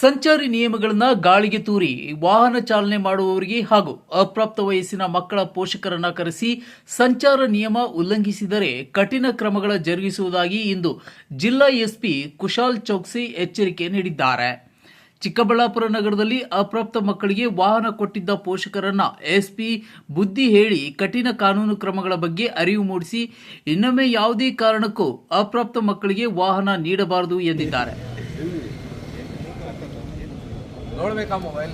ಸಂಚಾರಿ ನಿಯಮಗಳನ್ನು ಗಾಳಿಗೆ ತೂರಿ, ವಾಹನ ಚಾಲನೆ ಮಾಡುವವರಿಗೆ ಹಾಗೂ ಅಪ್ರಾಪ್ತ ವಯಸ್ಸಿನ ಮಕ್ಕಳ ಪೋಷಕರನ್ನ ಕರೆಸಿ ಸಂಚಾರ ನಿಯಮ ಉಲ್ಲಂಘಿಸಿದರೆ ಕಠಿಣ ಕ್ರಮಗಳ ಜರುಗಿಸುವುದಾಗಿ ಇಂದು ಜಿಲ್ಲಾ ಎಸ್ಪಿ ಕುಶಾಲ್ ಚೌಕ್ಸಿ ಎಚ್ಚರಿಕೆ ನೀಡಿದ್ದಾರೆ. ಚಿಕ್ಕಬಳ್ಳಾಪುರ ನಗರದಲ್ಲಿ ಅಪ್ರಾಪ್ತ ಮಕ್ಕಳಿಗೆ ವಾಹನ ಕೊಟ್ಟಿದ್ದ ಪೋಷಕರನ್ನ ಎಸ್ಪಿ ಬುದ್ಧಿ ಹೇಳಿ ಕಠಿಣ ಕಾನೂನು ಕ್ರಮಗಳ ಬಗ್ಗೆ ಅರಿವು ಮೂಡಿಸಿ ಇನ್ನೊಮ್ಮೆ ಯಾವುದೇ ಕಾರಣಕ್ಕೂ ಅಪ್ರಾಪ್ತ ಮಕ್ಕಳಿಗೆ ವಾಹನ ನೀಡಬಾರದು ಎಂದಿದ್ದಾರೆ. ನೋಡ್ಬೇಕಾ ಮೊಬೈಲ್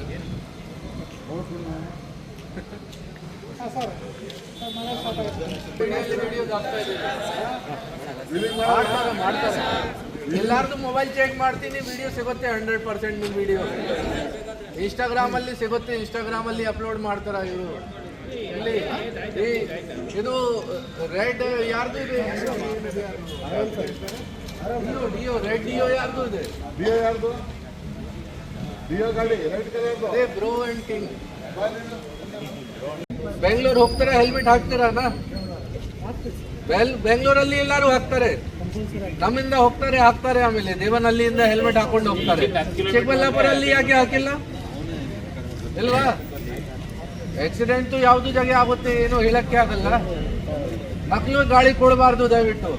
ಮಾಡ್ತಾರೆ ಮಾಡ್ತಾರೆ. ಎಲ್ಲಾರ್ದು ಮೊಬೈಲ್ ಚೆಕ್ ಮಾಡ್ತೀನಿ ವಿಡಿಯೋ ಸಿಗುತ್ತೆ ಹಂಡ್ರೆಡ್ ಪರ್ಸೆಂಟ್ ನಿಮ್ಮ ವಿಡಿಯೋ ಇನ್ಸ್ಟಾಗ್ರಾಮಲ್ಲಿ ಸಿಗುತ್ತೆ ಇನ್ಸ್ಟಾಗ್ರಾಮಲ್ಲಿ ಅಪ್ಲೋಡ್ ಮಾಡ್ತಾರ ಇವರು. ಇಲ್ಲಿ ಈ- ಇದು ರೆಡ್ ಯಾರ್ದು ಇದೆ? ಡಿಯೋ ರೆಡ್ ಡಿಯೋ ಯಾರ್ದು ಇದೆ? ಡಿಯೋ ಯಾರ್ದು? ಡಿಯೋ ಗಾಡಿ ಬ್ರೋ ಅಂಡ್ ಕಿಂಗ್ ಬೆಂಗಳೂರು ಹೋಗ್ತಾರೆ ಹೆಲ್ಮೆಟ್ ಹಾಕ್ತೀರಾ ಬೆಂಗ್ಳೂರಲ್ಲಿ ಬೆಂಗಳೂರಲ್ಲಿ ಎಲ್ಲರೂ ಹಾಕ್ತಾರೆ. ನಮ್ಮಿಂದ ಹೋಗ್ತಾರೆ, ಹಾಕ್ತಾರೆ ಆಮೇಲೆ. ದೇವನಹಳ್ಳಿಯಿಂದ ಹೆಲ್ಮೆಟ್ ಹಾಕೊಂಡು ಹೋಗ್ತಾರೆ. ಚಿಕ್ಕಬಳ್ಳಾಪುರಲ್ಲಿ ಯಾಕೆ ಹಾಕಿಲ್ಲ? ಇಲ್ವಾ? ಆಕ್ಸಿಡೆಂಟು ಯಾವ್ದು ಜಾಗ ಆಗುತ್ತೆ ಏನು ಹೇಳಕ್ಕೆ ಆಗಲ್ಲ. ಮಕ್ಕಳು ಗಾಳಿ ಕೊಡಬಾರ್ದು ದಯವಿಟ್ಟು?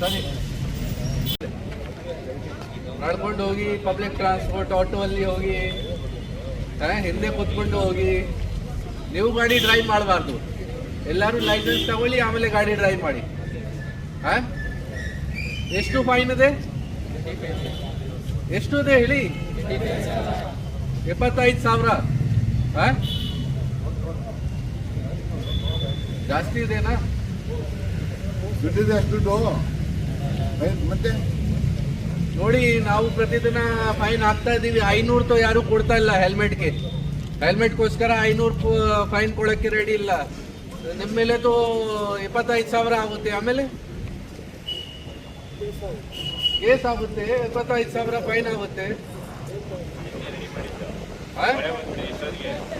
ಸರಿ. ನಡ್ಕೊಂಡು ಹೋಗಿ ಪಬ್ಲಿಕ್ ಟ್ರಾನ್ಸ್ಪೋರ್ಟ್ ಆಟೋ ಅಲ್ಲಿ ಹೋಗಿ ಹಿಂದೆ ಕುತ್ಕೊಂಡು ಹೋಗಿ. ನೀವು ಗಾಡಿ ಡ್ರೈವ್ ಮಾಡಬಾರ್ದು. ಎಲ್ಲರೂ ಲೈಸೆನ್ಸ್ ತಗೊಳ್ಳಿ ಆಮೇಲೆ ಗಾಡಿ ಡ್ರೈವ್ ಮಾಡಿ? ಎಷ್ಟು ಫೈನ್ ಇದೆ ಎಷ್ಟು ಇದೆ ಹೇಳಿ? ಎಪ್ಪತ್ತೈದು ಸಾವಿರ? ಜಾಸ್ತಿ ಇದೆನಾ? ದುಡ್ಡಿದೆ ಅಷ್ಟು ದುಡ್ಡು. ಮತ್ತೆ? ನೋಡಿ ನಾವು ಪ್ರತಿದಿನ ಫೈನ್ ಹಾಕ್ತಾ ಇದ್ದೀವಿ. ಐನೂರು ತೋ ಯಾರು ಕೊಡ್ತಾ ಇಲ್ಲ ಹೆಲ್ಮೆಟ್ಗೆ. ಹೆಲ್ಮೆಟ್ಗೋಸ್ಕರ ಐನೂರು ಫೈನ್ ಕೊಡೋಕ್ಕೆ ರೆಡಿ ಇಲ್ಲ. ನಿಮ್ಮ ಮೇಲೆ ತೋ ಇಪ್ಪತ್ತೈದು ಸಾವಿರ ಆಗುತ್ತೆ. ಆಮೇಲೆ? ಕೇಸ್ ಆಗುತ್ತೆ? ಇಪ್ಪತ್ತೈದು ಸಾವಿರ ಫೈನ್ ಆಗುತ್ತೆ?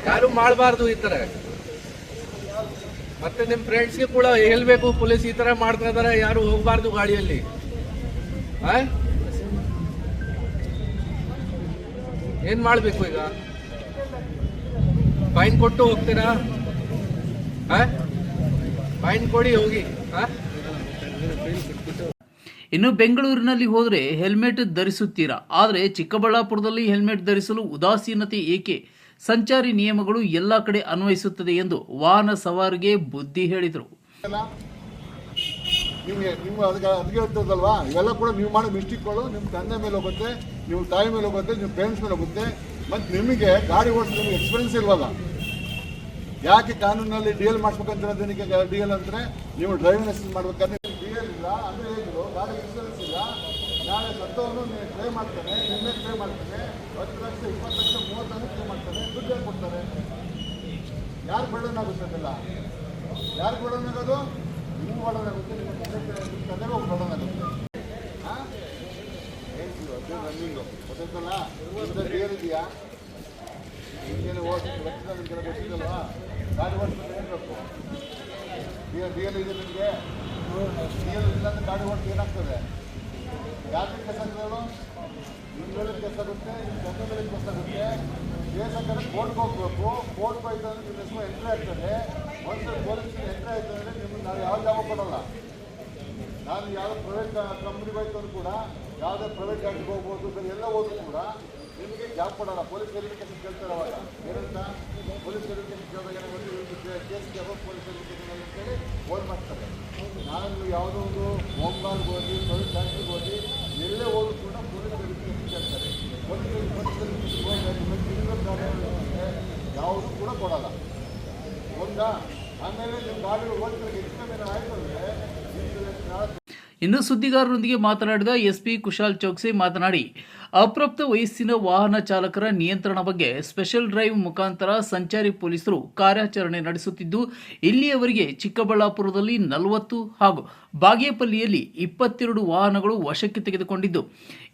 ಯಾರು ಮಾಡಬಾರ್ದು ಈ ಥರ? ಮತ್ತೆ ನಿಮ್ಮ ಫ್ರೆಂಡ್ಸ್ಗೆ ಕೂಡ ಹೇಳ್ಬೇಕು, ಪೊಲೀಸ್ ಈ ಥರ ಮಾಡ್ತಾ ಇದಾರೆ, ಯಾರು ಹೋಗಬಾರ್ದು ಗಾಡಿಯಲ್ಲಿ? ಏನ್ ಮಾಡ್ಬೇಕು ಈಗ? ಫೈನ್ ಕೊಟ್ಟು ಹೋಗ್ತೀರಾ? ಫೈನ್ ಕೊಡಿ ಹೋಗಿ. ಇನ್ನು ಬೆಂಗಳೂರಿನಲ್ಲಿ ಹೋದರೆ ಹೆಲ್ಮೆಟ್ ಧರಿಸುತ್ತೀರಾ? ಆದರೆ ಚಿಕ್ಕಬಳ್ಳಾಪುರದಲ್ಲಿ ಹೆಲ್ಮೆಟ್ ಧರಿಸಲು ಉದಾಸೀನತೆ ಏಕೆ? ಸಂಚಾರಿ ನಿಯಮಗಳು ಎಲ್ಲ ಕಡೆ ಅನ್ವಯಿಸುತ್ತದೆ ಎಂದು ವಾಹನ ಸವಾರಿಗೆ ಬುದ್ಧಿ ಹೇಳಿದರು. ನಿಮಗೆ ನೀವು ಅದಕ್ಕೆ ಅದಕ್ಕೆ ಹೇಳ್ತದಲ್ವಾ ಇವೆಲ್ಲ ಕೂಡ ನೀವು ಮಾಡೋ ಮಿಸ್ಟೇಕ್ಗಳು ನಿಮ್ಮ ತಂದೆ ಮೇಲೆ ಹೋಗುತ್ತೆ ನೀವು ತಾಯಿ ಮೇಲೆ ಹೋಗುತ್ತೆ ನಿಮ್ಮ ಪೇರೆಂಟ್ಸ್ ಮೇಲೆ ಹೋಗುತ್ತೆ. ಮತ್ತು ನಿಮಗೆ ಗಾಡಿ ಓಡಿಸೋದು ನಿಮಗೆ ಎಕ್ಸ್ಪೀರಿಯನ್ಸ್ ಇಲ್ವಲ್ಲ? ಯಾಕೆ ಕಾನೂನಲ್ಲಿ ಡಿ ಎಲ್ ಮಾಡಿಸ್ಬೇಕಂತ ಡಿ ಎಲ್ ಅಂದರೆ ನೀವು ಡ್ರೈವಿಂಗ್ ಲೈಸೆನ್ಸ್ ಮಾಡ್ಬೇಕಾದ್ರೆ ಡಿ ಎಲ್ ಇಲ್ಲ ಅಂದರೆ ಹೇಗಿದ್ರು? ಗಾಡಿ ಇನ್ಶೂರೆನ್ಸ್ ಇಲ್ಲ ನಾಳೆ ಸತ್ತವನು ನೀವು ಕ್ಲೇ ಮಾಡ್ತಾನೆ, ನಿನ್ನೆ ಕ್ಲೇ ಮಾಡ್ತಾನೆ, ಹತ್ತು ಲಕ್ಷ, ಇಪ್ಪತ್ತು ಲಕ್ಷ, ಮೂವತ್ತು ಲಕ್ಷ ಕ್ಲೇ ಮಾಡ್ತಾನೆ, ದುಡ್ಡು ಕೊಡ್ತಾರೆ. ಯಾರು ಬಡನ್ ಆಗುತ್ತೆ ಅದೆಲ್ಲ? ಯಾರು ಬಡನ್ ಆಗೋದು ನಿಮ್ಗೆ ಬಡನ್ ಆಗುತ್ತೆ ನಿಮ್ಮ ತಂದೆ ನಿಮ್ಮ ಹೋಗಿ ಬರ್ಡನ್ ಆಗುತ್ತೆ ಹಾಂ ರನ್ನಿಂಗು ಗೊತ್ತಾಯ್ತಲ್ಲ? ನಿಮ್ದು ಡಿ ಇದೆಯಾ? ಏನು ಓಡಿಸಿ ನಿಮಗೆಲ್ಲ ಗೊತ್ತಿದ್ದಲ್ವಾ ಗಾಡಿ ಓಡಿಸ್ಬೇಕು ಏನು ಬೇಕು? ರಿಯಲ್ ಎಲ್ ಇದೆ ನಿಮಗೆ? ರಿಯಲ್ ಎಲ್ ಇಲ್ಲ ಅಂದ್ರೆ ಗಾಡಿ ಓಡಿಸಿ ಏನಾಗ್ತದೆ? ಯಾಕೆ ಕೆಲಸ ನಿಮ್ಮ ಮೇಲೆ ಕೆಲಸ ಆಗುತ್ತೆ ನಿಮ್ಮ ಮೇಲೆ ಕೆಲಸ ಆಗುತ್ತೆ. ಕೇಸ್ ಹಾಕಿದ್ರೆ ಕೋರ್ಟ್ಗೆ ಹೋಗ್ಬೇಕು. ಕೋರ್ಟ್ಗೆ ಹೋಯ್ತು ಅಂದರೆ ನಿಮ್ಮ ಹೆಸರು ಎಂಟ್ರಿ ಆಗ್ತದೆ? ಒಂದು ಪೊಲೀಸ್ ಎಂಟ್ರಿ ಆಯ್ತು ಅಂದರೆ ನಿಮ್ಗೆ ನಾವು ಯಾವ ಜಾಬ್ ಕೊಡೋಲ್ಲ. ನಾನು ಯಾವ ಪ್ರೈವೇಟ್ ಕಂಪ್ನಿಗೆ ಹೋಯ್ತು ಕೂಡ ಯಾವುದೇ ಪ್ರೈವೇಟ್ ಗಾಡಿಗೆ ಹೋಗ್ಬೋದು ಬೇರೆ ಎಲ್ಲ ಹೋದ್ರು ಕೂಡ ನಿಮಗೆ ಜಾಬ್ ಕೊಡಲ್ಲ. ಪೊಲೀಸ್ ವೆರಿಫಿಕೇಶನ್ ಕೇಳ್ತಾರೆ ಅವಾಗ. ಏನಂತ? ಪೊಲೀಸ್ ವೆರಿಫಿಕೇಶನ್ ಕೇಳಿದಾಗ ಏನಾಗುತ್ತೆ ಇವ್ರಿಗೆ ಕೇಸ್ ಜಾಬ್ ಪೊಲೀಸ್ ವೆರಿಫಿಕೇಶನ್ ಅಂತೇಳಿ ಫೋನ್ ಮಾಡ್ತಾರೆ. ನಾನು ಯಾವುದೋ ಒಂದು ಹೋಮ್ ಗಾರ್ಡ್ಗೆ ಹೋಗಿ ಪ್ರೈವೇಟ್ ಗಾಡಿಗೆ ಹೋಗಿ, ಎಲ್ಲೇ ಹೋದ್ರು ಕೂಡ ಪೊಲೀಸ್ ವೆರಿಫಿಕೇಶನ್ ಕೇಳ್ತಾರೆ. ಪೊಲೀಸ್ ಯಾವುದು ಕೂಡ ಕೊಡೋಲ್ಲ. ಒಂದಾ? ಆಮೇಲೆ ನಿಮ್ಮ ಗಾಡಿ ಹೋಗ್ತಾರೆ ಹೆಚ್ಚಿನ ಮೇಲೆ ಆಯಿತು ಅಂದರೆ ಇನ್ನು ಸುದ್ದಿಗಾರರೊಂದಿಗೆ ಮಾತನಾಡಿದ ಎಸ್ಪಿ ಕುಶಾಲ್ ಚೌಕ್ಸಿ ಮಾತನಾಡಿ, ಅಪ್ರಾಪ್ತ ವಯಸ್ಸಿನ ವಾಹನ ಚಾಲಕರ ನಿಯಂತ್ರಣ ಬಗ್ಗೆ ಸ್ಪೆಷಲ್ ಡ್ರೈವ್ ಮುಖಾಂತರ ಸಂಚಾರಿ ಪೊಲೀಸರು ಕಾರ್ಯಾಚರಣೆ ನಡೆಸುತ್ತಿದ್ದು, ಇಲ್ಲಿಯವರೆಗೆ ಚಿಕ್ಕಬಳ್ಳಾಪುರದಲ್ಲಿ ನಲವತ್ತು ಹಾಗೂ ಬಾಗೇಪಲ್ಲಿಯಲ್ಲಿ ಇಪ್ಪತ್ತೆರಡು ವಾಹನಗಳು ವಶಕ್ಕೆ ತೆಗೆದುಕೊಂಡಿದ್ದು,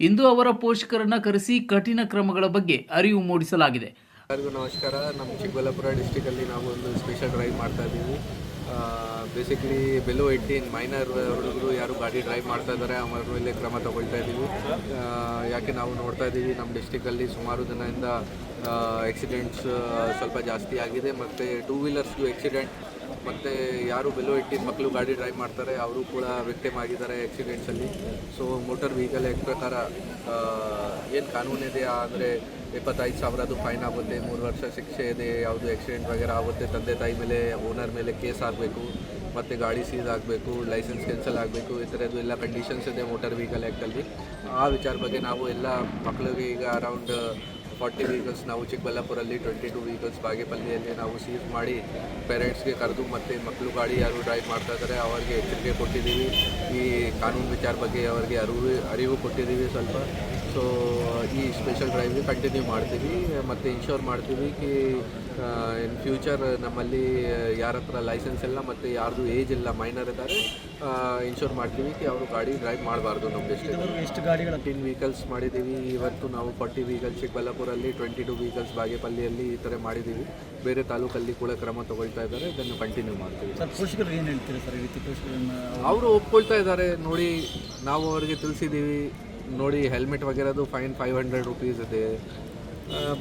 ಇಂದು ಅವರ ಪೋಷಕರನ್ನ ಕರೆಸಿ ಕಠಿಣ ಕ್ರಮಗಳ ಬಗ್ಗೆ ಅರಿವು ಮೂಡಿಸಲಾಗಿದೆ. ಎಲ್ಲರಿಗೂ ನಮಸ್ಕಾರ. ನಮ್ಮ ಚಿಕ್ಕಬಳ್ಳಾಪುರ ಡಿಸ್ಟಿಕಲ್ಲಿ ನಾವು ಒಂದು ಸ್ಪೆಷಲ್ ಡ್ರೈವ್ ಮಾಡ್ತಾ ಇದ್ದೀವಿ. ಬೇಸಿಕಲಿ ಬೆಲೋ ಏಯ್ಟೀನ್ ಮೈನರ್ ಹುಡುಗರು ಯಾರು ಗಾಡಿ ಡ್ರೈವ್ ಮಾಡ್ತಾ ಇದ್ದಾರೆ ಅವರ ಮೇಲೆ ಕ್ರಮ ತಗೊಳ್ತಾ ಇದ್ದೀವಿ. ಯಾಕೆ ನಾವು ನೋಡ್ತಾ ಇದ್ದೀವಿ ನಮ್ಮ ಡಿಸ್ಟಿಕಲ್ಲಿ ಸುಮಾರು ದಿನದಿಂದ ಆಕ್ಸಿಡೆಂಟ್ಸ್ ಸ್ವಲ್ಪ ಜಾಸ್ತಿ ಆಗಿದೆ. ಮತ್ತು ಟೂ ವೀಲರ್ಸ್ಗೂ ಆಕ್ಸಿಡೆಂಟ್ ಮತ್ತು ಯಾರು ಬೆಲೋ ಇಟ್ಟಿದ್ದ ಮಕ್ಕಳು ಗಾಡಿ ಡ್ರೈವ್ ಮಾಡ್ತಾರೆ, ಅವರು ಕೂಡ ವಿಕ್ಟಿಮ್ ಆಗಿದ್ದಾರೆ ಆಕ್ಸಿಡೆಂಟ್ಸಲ್ಲಿ ಸೊ ಮೋಟರ್ ವೆಹಿಕಲ್ ಆ್ಯಕ್ಟ್ ಪ್ರಕಾರ ಏನು ಕಾನೂನು ಇದೆ? ಅಂದರೆ ಇಪ್ಪತ್ತೈದು ಸಾವಿರದ್ದು ಫೈನ್ ಆಗುತ್ತೆ, ಮೂರು ವರ್ಷ ಶಿಕ್ಷೆ ಇದೆ, ಯಾವುದು ಆಕ್ಸಿಡೆಂಟ್ ವಗೇರೆ ಆಗುತ್ತೆ, ತಂದೆ ತಾಯಿ ಮೇಲೆ ಓನರ್ ಮೇಲೆ ಕೇಸ್ ಆಗಬೇಕು, ಮತ್ತು ಗಾಡಿ ಸೀಸ್ ಆಗಬೇಕು ಲೈಸೆನ್ಸ್ ಕ್ಯಾನ್ಸಲ್ ಆಗಬೇಕು, ಈ ಥರದ್ದು ಎಲ್ಲ ಕಂಡೀಷನ್ಸ್ ಇದೆ ಮೋಟರ್ ವೆಹಿಕಲ್ ಆ್ಯಕ್ಟಲ್ಲಿ ಆ ವಿಚಾರ ಬಗ್ಗೆ ನಾವು ಎಲ್ಲ ಮಕ್ಕಳಿಗೆ ಈಗ ಅರೌಂಡ್ ಫಾರ್ಟಿ ವೆಹಿಕಲ್ಸ್ ನಾವು ಚಿಕ್ಕಬಳ್ಳಾಪುರಲ್ಲಿ ಟ್ವೆಂಟಿ ಟು ವೆಹಿಕಲ್ಸ್ ಬಾಗೇಪಲ್ಲಿಯಲ್ಲಿ ನಾವು ಸೀಸ್ ಮಾಡಿ ಪೇರೆಂಟ್ಸ್ಗೆ ಕರೆದು ಮತ್ತು ಮಕ್ಕಳು ಗಾಡಿ ಯಾರು ಡ್ರೈವ್ ಮಾಡ್ತಾ ಇದ್ದಾರೆ ಅವರಿಗೆ ಎಚ್ಚರಿಕೆ ಕೊಟ್ಟಿದ್ದೀವಿ. ಈ ಕಾನೂನು ವಿಚಾರ ಬಗ್ಗೆ ಅವರಿಗೆ ಅರಿವು ಅರಿವು ಕೊಟ್ಟಿದ್ದೀವಿ ಸ್ವಲ್ಪ. ಸೊ ಈ ಸ್ಪೆಷಲ್ ಡ್ರೈವ್ ಕಂಟಿನ್ಯೂ ಮಾಡ್ತೀವಿ. ಮತ್ತು ಇನ್ಶೋರ್ ಮಾಡ್ತೀವಿ ಕಿ ಇನ್ ಫ್ಯೂಚರ್ ನಮ್ಮಲ್ಲಿ ಯಾರ ಹತ್ರ ಲೈಸೆನ್ಸ್ ಇಲ್ಲ ಮತ್ತು ಯಾರ್ದು ಏಜ್ ಇಲ್ಲ ಮೈನರ್ ಇದ್ದಾರೆ ಇನ್ಶೋರ್ ಮಾಡ್ತೀವಿ ಕಿ ಅವರು ಗಾಡಿ ಡ್ರೈವ್ ಮಾಡಬಾರ್ದು ನಮ್ಮ ಡಿಸ್ಟ್ರಿಕ್ಟ್ ಎಷ್ಟು ಗಾಡಿಗಳ ಟೆನ್ ವೆಹಿಕಲ್ಸ್ ಮಾಡಿದ್ದೀವಿ. ಇವತ್ತು ನಾವು ಫಾರ್ಟಿ ವೆಹಿಕಲ್ಸ್ ಚಿಕ್ಕಬಳ್ಳಾಪುರಲ್ಲಿ ಟ್ವೆಂಟಿ ಟು ವೆಹಿಕಲ್ಸ್ ಬಾಗೇಪಲ್ಲಿಯಲ್ಲಿ ಈ ಥರ ಮಾಡಿದ್ದೀವಿ. ಬೇರೆ ತಾಲೂಕಲ್ಲಿ ಕೂಡ ಕ್ರಮ ತಗೊಳ್ತಾ ಇದ್ದಾರೆ. ಇದನ್ನು ಕಂಟಿನ್ಯೂ ಮಾಡ್ತೀವಿ. ಸರ್ ಪೋಷಕರು ಏನು ಹೇಳ್ತೀರಾ ಸರ್ ಈ ರೀತಿ ಪೋಷಕರನ್ನ ಅವರು? ಒಪ್ಕೊಳ್ತಾ ಇದ್ದಾರೆ. ನೋಡಿ ನಾವು ಅವರಿಗೆ ತಿಳಿಸಿದ್ದೀವಿ. ನೋಡಿ ಹೆಲ್ಮೆಟ್ ವಗೇರದು ಫೈನ್ ಫೈವ್ ಹಂಡ್ರೆಡ್ ರುಪೀಸ್ ಇದೆ.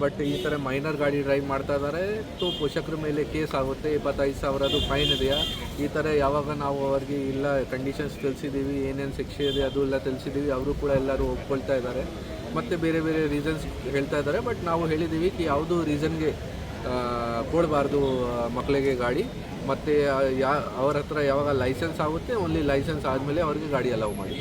ಬಟ್ ಈ ಥರ ಮೈನರ್ ಗಾಡಿ ಡ್ರೈವ್ ಮಾಡ್ತಾ ಇದ್ದಾರೆ. ತೋ ಪೋಷಕರ ಮೇಲೆ ಕೇಸ್ ಆಗುತ್ತೆ. ಇಪ್ಪತ್ತೈದು ಸಾವಿರದ್ದು ಫೈನ್ ಇದೆಯಾ? ಈ ಥರ ಯಾವಾಗ ನಾವು ಅವ್ರಿಗೆ ಇಲ್ಲ ಕಂಡೀಷನ್ಸ್ ತಿಳಿಸಿದ್ದೀವಿ ಏನೇನು ಶಿಕ್ಷೆ ಇದೆ ಅದು ಎಲ್ಲ ತಿಳಿಸಿದ್ದೀವಿ. ಅವರು ಕೂಡ ಎಲ್ಲರೂ ಒಪ್ಕೊಳ್ತಾ ಇದ್ದಾರೆ. ಮತ್ತು ಬೇರೆ ಬೇರೆ ರೀಸನ್ಸ್ ಹೇಳ್ತಾ ಇದ್ದಾರೆ ಬಟ್ ನಾವು ಹೇಳಿದ್ದೀವಿ ಕಿ ಯಾವುದು ರೀಸನ್ಗೆ ಕೊಡಬಾರ್ದು ಮಕ್ಕಳಿಗೆ ಗಾಡಿ. ಮತ್ತು ಯಾ, ಅವ್ರ ಹತ್ರ ಯಾವಾಗ ಲೈಸೆನ್ಸ್ ಆಗುತ್ತೆ ಓನ್ಲಿ ಲೈಸೆನ್ಸ್ ಆದಮೇಲೆ ಅವರಿಗೆ ಗಾಡಿ ಅಲೌ ಮಾಡಿ.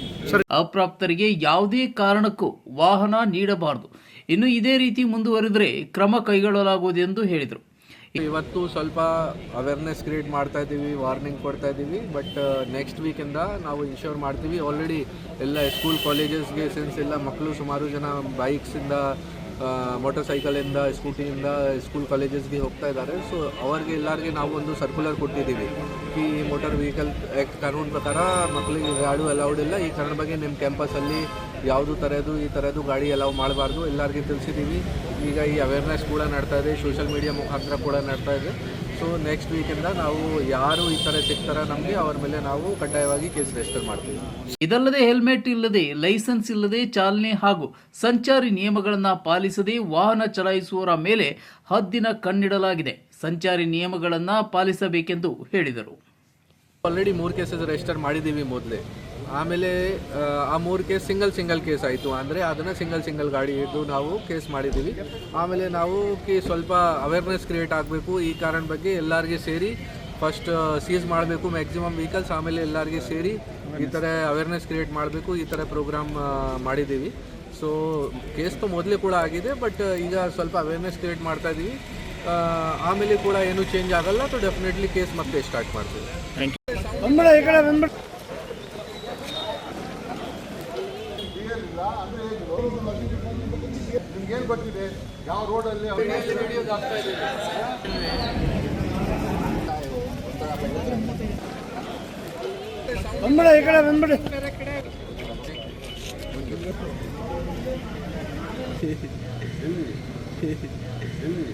ಅಪ್ರಾಪ್ತರಿಗೆ ಯಾವುದೇ ಕಾರಣಕ್ಕೂ ವಾಹನ ನೀಡಬಾರದು. ಇನ್ನು ಇದೇ ರೀತಿ ಮುಂದುವರೆದರೆ ಕ್ರಮ ಕೈಗೊಳ್ಳಲಾಗುವುದು ಎಂದು ಹೇಳಿದರು. ಇವತ್ತು ಸ್ವಲ್ಪ ಅವೇರ್ನೆಸ್ ಕ್ರಿಯೇಟ್ ಮಾಡ್ತಾ ಇದ್ದೀವಿ ವಾರ್ನಿಂಗ್ ಕೊಡ್ತಾ ಇದ್ದೀವಿ. ಬಟ್ ನೆಕ್ಸ್ಟ್ ವೀಕಿಂದ ನಾವು ಇನ್ಶೂರ್ ಮಾಡ್ತೀವಿ. ಆಲ್ರೆಡಿ ಎಲ್ಲ ಸ್ಕೂಲ್ ಕಾಲೇಜಸ್ಗೆ ಸಿನ್ಸ್ ಎಲ್ಲ ಮಕ್ಕಳು ಸುಮಾರು ಜನ ಬೈಕ್ಸಿಂದ ಮೋಟರ್ ಸೈಕಲಿಂದ ಸ್ಕೂಟಿಯಿಂದ ಸ್ಕೂಲ್ ಕಾಲೇಜಸ್ಗೆ ಹೋಗ್ತಾ ಇದ್ದಾರೆ. ಸೊ ಅವ್ರಿಗೆ ಎಲ್ಲರಿಗೆ ನಾವು ಒಂದು ಸರ್ಕ್ಯುಲರ್ ಕೊಟ್ಟಿದ್ದೀವಿ. ಈ ಮೋಟಾರ್ ವೆಹಿಕಲ್ ಆ್ಯಕ್ಟ್ ಕಾನೂನು ಪ್ರಕಾರ ಮಕ್ಕಳಿಗೆ ಗಾಡಿ ಅಲೌಡ್ ಇಲ್ಲ. ಈ ಕಾರಣ ಬಗ್ಗೆ ನಿಮ್ಮ ಕ್ಯಾಂಪಸಲ್ಲಿ ಯಾವುದು ಥರದ್ದು ಈ ಥರದ್ದು ಗಾಡಿ ಅಲೌ ಮಾಡಬಾರ್ದು ಎಲ್ಲರಿಗೆ ತಿಳಿಸಿದ್ದೀವಿ. ಈಗ ಈ ಅವೇರ್ನೆಸ್ ಕೂಡ ನಡ್ತಾ ಇದೆ. ಸೋಷಿಯಲ್ ಮೀಡಿಯಾ ಮುಖಾಂತರ ಕೂಡ ನಡ್ತಾ ಇದೆ. ಸೊ ನೆಕ್ಸ್ಟ್ ವೀಕಿಂದ ನಾವು ಯಾರು ಈ ಥರ ಸಿಗ್ತಾರ ನಮಗೆ ಅವ್ರ ಮೇಲೆ ನಾವು ಕಡ್ಡಾಯವಾಗಿ ಕೇಸ್ ರಿಜಿಸ್ಟರ್ ಮಾಡ್ತೀವಿ. ಇದಲ್ಲದೆ ಹೆಲ್ಮೆಟ್ ಇಲ್ಲದೆ ಲೈಸೆನ್ಸ್ ಇಲ್ಲದೆ ಚಾಲನೆ ಹಾಗೂ ಸಂಚಾರಿ ನಿಯಮಗಳನ್ನು ಪಾಲಿಸದೆ ವಾಹನ ಚಲಾಯಿಸುವವರ ಮೇಲೆ ಹದ್ದಿನ ಕಣ್ಣಿಡಲಾಗಿದೆ. ಸಂಚಾರಿ ನಿಯಮಗಳನ್ನು ಪಾಲಿಸಬೇಕೆಂದು ಹೇಳಿದರು. ಆಲ್ರೆಡಿ ಮೂರು ಕೇಸಸ್ ರಿಜಿಸ್ಟರ್ ಮಾಡಿದ್ದೀವಿ ಮೊದಲೇ. ಆಮೇಲೆ ಆ, ಮೂರು ಕೇಸ್ ಸಿಂಗಲ್ ಸಿಂಗಲ್ ಕೇಸ್ ಆಯಿತು ಅಂದರೆ ಅದನ್ನು ಸಿಂಗಲ್ ಸಿಂಗಲ್ ಗಾಡಿ ಇದ್ದು ನಾವು ಕೇಸ್ ಮಾಡಿದ್ದೀವಿ. ಆಮೇಲೆ ನಾವು ಕಿ ಸ್ವಲ್ಪ ಅವೇರ್ನೆಸ್ ಕ್ರಿಯೇಟ್ ಆಗಬೇಕು. ಈ ಕಾರಣ ಬಗ್ಗೆ ಎಲ್ಲರಿಗೆ ಸೇರಿ ಫಸ್ಟ್ ಸೀಸ್ ಮಾಡಬೇಕು ಮ್ಯಾಕ್ಸಿಮಮ್ ವೆಹಿಕಲ್ಸ್ ಆಮೇಲೆ ಎಲ್ಲರಿಗೆ ಸೇರಿ ಈ ಥರ ಅವೇರ್ನೆಸ್ ಕ್ರಿಯೇಟ್ ಮಾಡಬೇಕು ಈ ಥರ ಪ್ರೋಗ್ರಾಮ್ ಮಾಡಿದ್ದೀವಿ. ಸೊ ಕೇಸ್ ತು ಮೊದಲೇ ಕೂಡ ಆಗಿದೆ ಬಟ್ ಈಗ ಸ್ವಲ್ಪ ಅವೇರ್ನೆಸ್ ಕ್ರಿಯೇಟ್ ಮಾಡ್ತಾ ಇದ್ದೀವಿ ಆಮೇಲೆ ಕೂಡ ಏನು ಚೇಂಜ್ ಆಗಲ್ಲ ಸೊ ಡೆಫಿನೆಟ್ಲಿ ಕೇಸ್ ಮತ್ತೆ ಸ್ಟಾರ್ಟ್ ಮಾಡ್ತೀವಿ ಬಂದ್ಬಿಡ ಈ ಕಡೆ ಬಂದ್ಬಿಡ ಇಲ್ಲ ಅಂದರೆ ನಿಮ್ಗೇನು ಗೊತ್ತಿದೆ ಯಾವ ರೋಡಲ್ಲಿ ಬಂದ್ಬಿಡ ಈ ಕಡೆ ಬಂದ್ಬಿಡಿ. ಎಲ್ಲಿ ಎಲ್ಲಿ